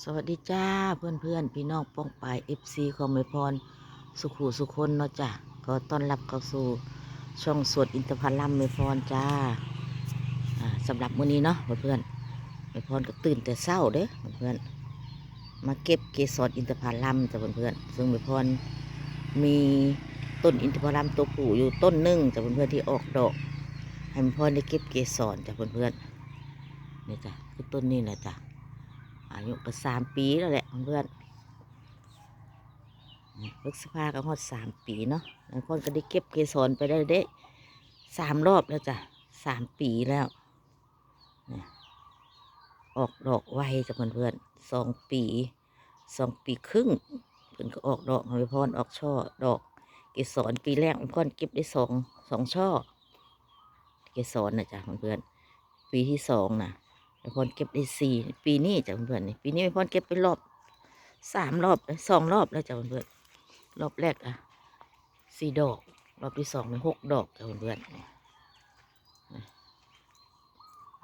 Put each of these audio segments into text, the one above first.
สวัสดีจ้าเพื่อนเพื่อนพี่น้องป้องปายเอฟซีของแม่พร สุขูสุคนเนาะจ้ะก็ต้อนรับเข้าสู่ช่องสวดอินทผลัมแม่พรจ้าอ่าสำหรับมื้อนี้เนาะเพื่อนๆแม่พรก็ตื่นแต่เช้าเด้อเพื่อนมาเก็บเกสรอินทผลัมจ้ะเพื่อนๆซึ่งแม่พรมีต้นอินทผลัมตัวผู้อยู่ต้นหนึ่งจ้ะเพื่อนๆที่ออกดอกให้แม่พรได้เก็บเกสรจ้ะเพื่อนๆนี่จ้ะคือต้นนี้แหละจ้ะ อายุก็สามปีแล้วแหละเพื่อนพฤษภาก็ฮอดสามปีเนาะบางคนก็ได้เก็บเกสรไปได้เด้สามรอบแล้วจ้ะสามปีแล้วออกดอกไวจ้ะเพื่อนๆสองปีสองปีครึ่งเพิ่อนก็ออกดอกให้พรออกช่อดอก เกสรปีแรกเพื่อนเก็บได้สองสองช่อ เกสรนะจ้ะเพื่อนๆปีที่สองน่ะ แม่พรเก็บได้สี่ปีนี้จ้ะเพื่อนๆนี่ปีนี้แม่พรเก็บไปรอบสามรอบสองรอบแล้วจ้ะเพื่อนๆรอบแรกอะสี่ดอก รอบที่สองเป็นหกดอกจ้ะเพื่อนๆ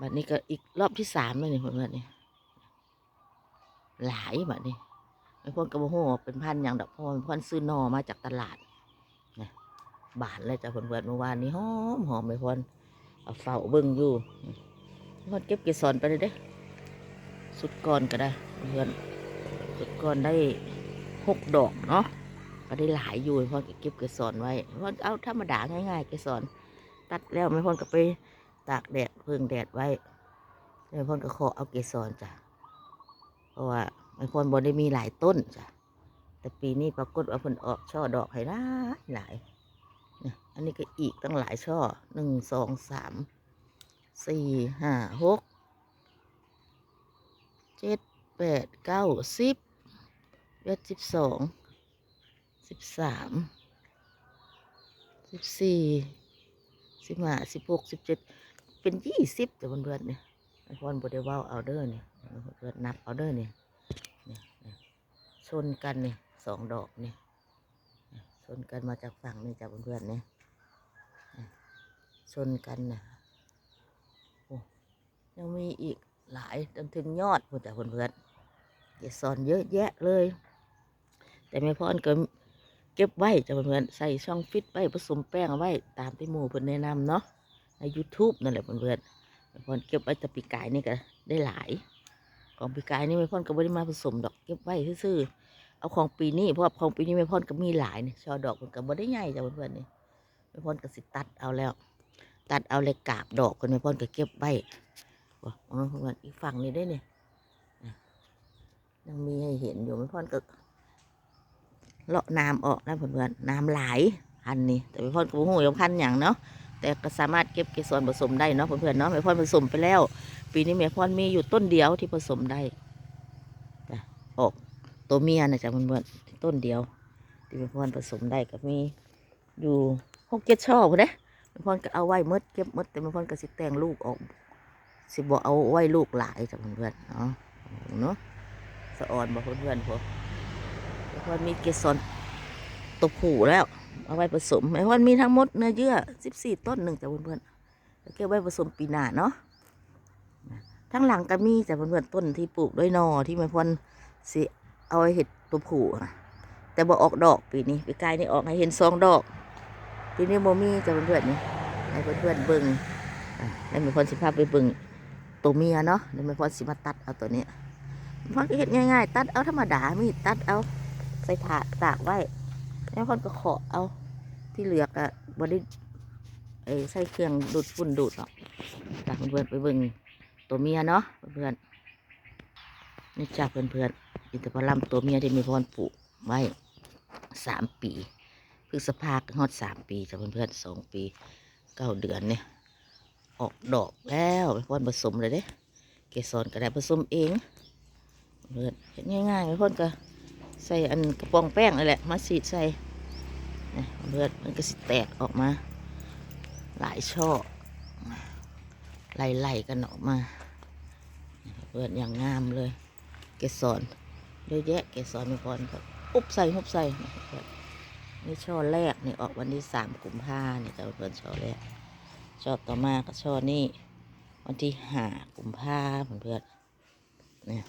บัดนี้ก็อีกรอบที่สามเลยนี่เพื่อนๆนี่หลายบัดนี้แม่พรกระโมโหเป็นพันอย่างดอกพรพรซื้อนอมาจากตลาดบานเลยจ้ะเพื่อนๆเมื่อวานนี้หอมหอมแม่พรเอาเฝ้าเบิ่งอยู่ พอดเก็บเกสรไปเลยเด้ สุดก่อนก็ได้เพื่อนสุดก่อนได้หกดอกเนาะก็ได้หลายอยู่พอเก็บเกสรไว้พอเอาธรรมดาง่ายๆเกสรตัดแล้วไม่พอนก็ไปตากแดดเพิ่งแดดไว้ไม่พอนก็ขอเอาเกสรจ้ะเพราะว่าไม่พอนบอได้มีหลายต้นจ้ะแต่ปีนี้ปรากฏว่าเพิ่นออกช่อดอกให้หลายหลายเนี่ยอันนี้ก็อีกตั้งหลายช่อหนึ่งสองสาม สี่ห้าหกเจ็ดแปดเก้าสิบเอ็ดสิบสองสิบสามสิบสี่สิบห้าสิบหกสิบเจ็ดเป็นยี่สิบแต่เพื่อนๆเนี่ยไอพอนบดเว่าเอาเดอร์เนี่ยเพื่อนนับเอาเดอร์เนี่ยเนี่ยชนกันเนี่ยสองดอกเนี่ยชนกันมาจากฝั่งนี่จากเพื่อนๆเนี่ยเนี่ยชนกันนะ ยังมีอีกหลายจนถึงยอดพุ่นแต่เพื่อนๆเกสรเยอะแยะเลย แต่แม่พรก็เก็บไว้จ้ะเพื่อนๆใส่ช่องฟิตไว้ผสมแป้งไว้ตามที่หมู่เพิ่นแนะนำเนาะใน YouTube นั่นแหละเพื่อนๆแม่พรเก็บไว้แต่ปีกายนี่ก็ได้หลาย ของปีกายนี่แม่พรก็ไม่ได้มาผสมดอกเก็บไว้ซื่อๆเอาของปีนี้เพราะของปีนี้แม่พรก็มีหลายนี่ช่อดอกมันก็บ่ได้ใหญ่จ้ะเพื่อนๆนี่แม่พรก็สิตัดเอาแล้ว ตัดเอาเลยกาบดอกคนแม่พรก็เก็บไว้ ว่าอ๋อเพื่อนอีกฝั่งนี้ได้เนี่ยยังมีให้เห็นอยู่ไม่พ่อนก็เลาะน้ำออกนะเพื่อนๆน้ำไหลพันนี่แต่ไม่พ่อนก็หูยังพันอย่างเนาะแต่ก็สามารถเก็บเกสรผสมได้เนาะเพื่อนๆเนาะไม่พ่อนผสมไปแล้ว ปีนี้แม่พ่อนมีอยู่ต้นเดียวที่ผสมได้ออกตัวเมียนะจ๊ะเพื่อนๆต้นเดียว ที่แม่พ่อนผสมได้ก็มีอยู่หกเจ็ดช่อพุ่นเด้แม่พ่อนก็เอาไว้หมดเก็บหมดแต่แม่พ่อนก็สิแต่งลูกออก สิบอกเอาไว้ลูกหลายจากเพื่อนๆเนาะเนาะสะออนบอกเพื่อนๆพวกเพื่อนมีเกสรตัวผูแล้ว เอาไว้ผสมไม่ว่ามีทั้งหมดเนื้อเยื่อสิบสี่ต้นหนึ่งจากเพื่อนๆแล้วเก็บไว้ผสมปีหน้าเนาะทั้งหลังก็มีจากเพื่อนๆต้นที่ปลูกด้วยนอที่แม่พ่อนสิเอาไว้เห็ดตัวผูอะแต่บ่ออกดอกปีนี้ปีกายนี่ออกให้เห็นสองดอกปีนี้โมมี่จากเพื่อนๆนี่ให้เพื่อนๆเบิ่งอะแล้วมีคนสิพาพไปเบิ่ง ตัวเมียเนาะแล้วมีคนสิมาตัดเอาตัวนี้มีคนก็เห็นง่ายๆ ตัดเอาธรรมดามีตัดเอาใส่ถาดตากไว้แล้วคนก็เคาะเอาที่เหลือกอะบไดิไอ้ใส่เครื่องดูดฝุ่นดูดหรอกจากเพื่อนไปเบิ่งตัวเมียเนาะเพื่อนนี่จากเพื่อนๆอินทผลัมตัวเมียที่มีพรปลูกไว้สามปีพฤษภาคมฮอดสามปีจากเพื่อนๆสองปีเก้าเดือนเนี่ย ออกดอกแล้วไปพ่นผสมเลยเด้เกสรก็ได้ผสมเองเลือดเห็นง่ายๆไปพ่นก็ใส่อันกระป๋องแป้งนี่แหละมาสีดใส่นี่เลือดมันก็สิแตกออกมา หลายช่อไล่ๆกันออกมาเลือดอย่างงามเลย เกสรเยอะแยะเกสรไปพ่นก็อุบใส่หุบใส่นี่ช่อแรกนี่ออกวันที่สามกุมภาเนี่ยจะเพื่อนช่อแรก ชอบต่อมาก็ชอบนี่วันที่ห้ากุมภาเพื่อนๆเนี่ย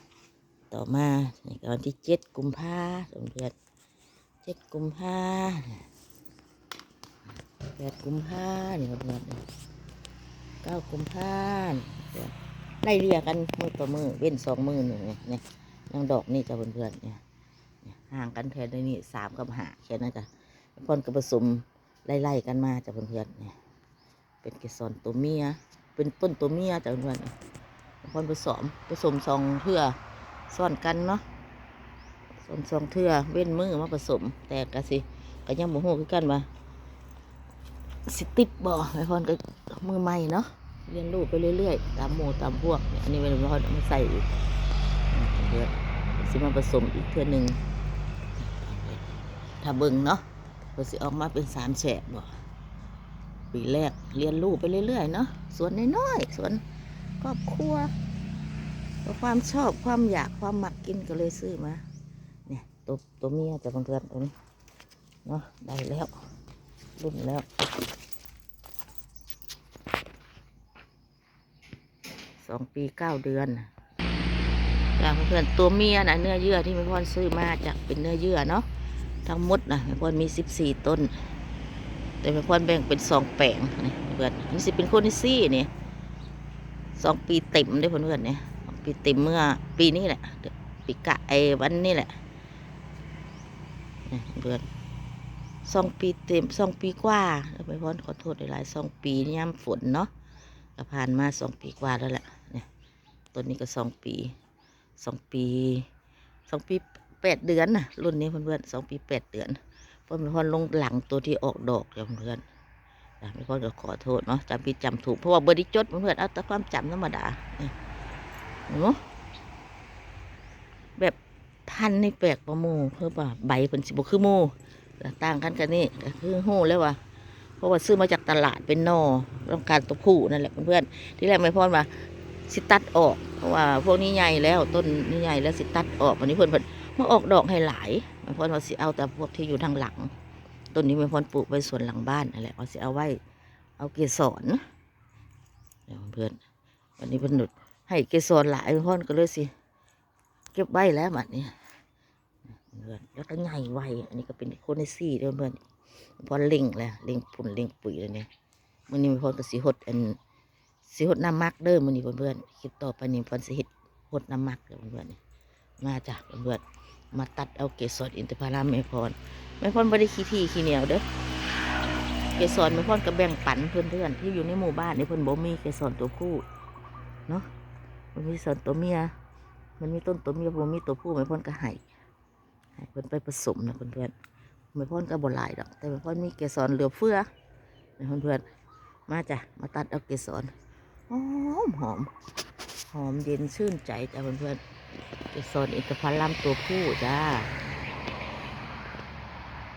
ต่อมานี่ก็วันที่เจ็ดกุมภาเพื่อนเจ็ดกุมภาแปดกุมภาเนี่ยเพื่อนเก้ากุมภาเพื่อนไล่เรียกันมือต่อมือเว้นสองมือหนึ่งเนี่ยยังดอกนี่จ้ะเพื่อนๆเนี่ยเนี่ยห่างกันแค่นนี่สามกับหาแค่นั้นจ้ะพอนก็ผสมไล่ๆกันมาจ้ะเพื่อนๆเนี่ย เป็นเกสรตัวเมีย เป็นต้นตัวเมียจ้ะเพื่อนๆพอนผสมผสมสองเพื่อซ่อนกันเนาะซ่อนสองเทื่อเว้นมือมาผสม แต่กะสิก็ยังบ่ฮู้คือกันว่าสิติดบ่ไอ้พรก็มือใหม่เนาะเรียนรู้ไปเรื่อยๆ ตามหมู่ตามพวกเนี่ยอันนี้เป็นพรเอามาใส่อีกเดี๋ยวสิมาผสมอีกเทื่อหนึ่งถ้าเบิ่งเนาะก็สิออกมาเป็นสามแฉกบ่ ปีแรกเรียนรู้ไปเรื่อยๆเนาะสวนน้อยๆสวนครอบครัวความชอบความอยากความหมักกินก็เลยซื้อมาเนี่ยตัวตัวเมียจะเพื่อนๆตัวนี้เนาะได้แล้วรุ่นแล้วสองปีเก้าเดือนจากเพื่อนตัวเมียนะเนื้อเยื่อที่แม่พ่อซื้อมาจากเป็นเนื้อเยื่อเนาะทั้งหมดนะแม่พ่อมีสิบสี่ต้น แต่แม่พ่อแบ่งเป็นสองแปลงนี่เพื่อนนี่สิเป็นคนิซี่นี่สองปีเต็มได้อเพื่อนเนี่ยปีเต็มเมื่อปีนี้แหละปีกะไอวันนี้แหละนี่เพื่อนสองปีเต็มสองปีกว่าแล้วไปพ้อนขอโทษหลายๆสองปีนี่ย่ำฝนเนาะก็ผ่านมาสองปีกว่าแล้วแหละเนี่ยต้นนี้ก็สองปีสองปีสองปีแปดเดือนนะรุ่นนี้เพื่อนๆสองปีแปดเดือน พื่อนพอนลงหลังตัวที่ออกดอกจ้ะเพื่อนไม่พอนก็ขอโทษเนาะจำผิดจำถูกเพราะว่าบริจดเพื่อนเอาแต่ความจำธรรมดาเนาะแบบพันธุ์นี่แปลกประมูเพื่อว่าใบเป็นสิบคือหมูแต่ต่างกันกันนี่ก็คือหู้แล้วว่าเพราะว่าซื้อมาจากตลาดเป็นนอต้องการตัวผู้นั่นแหละเพื่อนๆที่แรกไม่พอนว่าสิตัดออกเพราะว่าพวกนี้ใหญ่แล้วต้นนี้ใหญ่แล้วสิตัดออกวันนี้เพื่อนเพิ่น มาออกดอกให้หลายไม่พอนว่าสิเอาแต่พวกที่อยู่ทางหลังต้นนี้ไม่พอนปลูกไว้สวนหลังบ้านนั่นแหละว่าสิเอาไว้ เอาเกสรเดี๋ยวเพื่อนวันนี้เพิ่นหนุดให้เกสรหลายพ่อนก็เลยสิเก็บไว้แล้วบัดนี้เพื่อนแล้วก็ใหญ่ไวอันนี้ก็เป็นโคเนซี่เด้อเพื่อนพอเล่งแล้วเล่งปุ่นเล่งปุ๋ยแล้วเนี่ยมันนี้พ่อนก็สิหดอันสิหดน้ำมักเด้อมันนี้เพื่อนๆคลิปต่อไปนี้พ่อนสิเฮ็ดหดน้ำมักเด้อเพื่อนมาจ้ะเพื่อน มาตัดเอาเกสรอินทผลัมแม่พรแม่พรไม่ได้ขี้ที่ขี้เหนียวเด้อเกสรแม่พรก็แบ่งปันเพื่อนๆที่อยู่ในหมู่บ้านนี่เพิ่อนบ่มีเกสรตัวผู้เนาะมันมีส่วนตัวเมีย มันมีต้นตัวเมียผมมีตัวผู้ไม่พ้นก็ให้ให้เพิ่อนไปผสมนะเพื่อนๆไม่พ้นก็บ่หลายดอก แต่ไม่พ้นมีเกสรเหลือเฟือนะเพื่อนๆมาจ้ะมาตัดเอาเกสรหอมหอมหอมเย็นชื่นใจจ้ะเพื่อนๆ เกสรอินทผลัมตัวผู้จ้า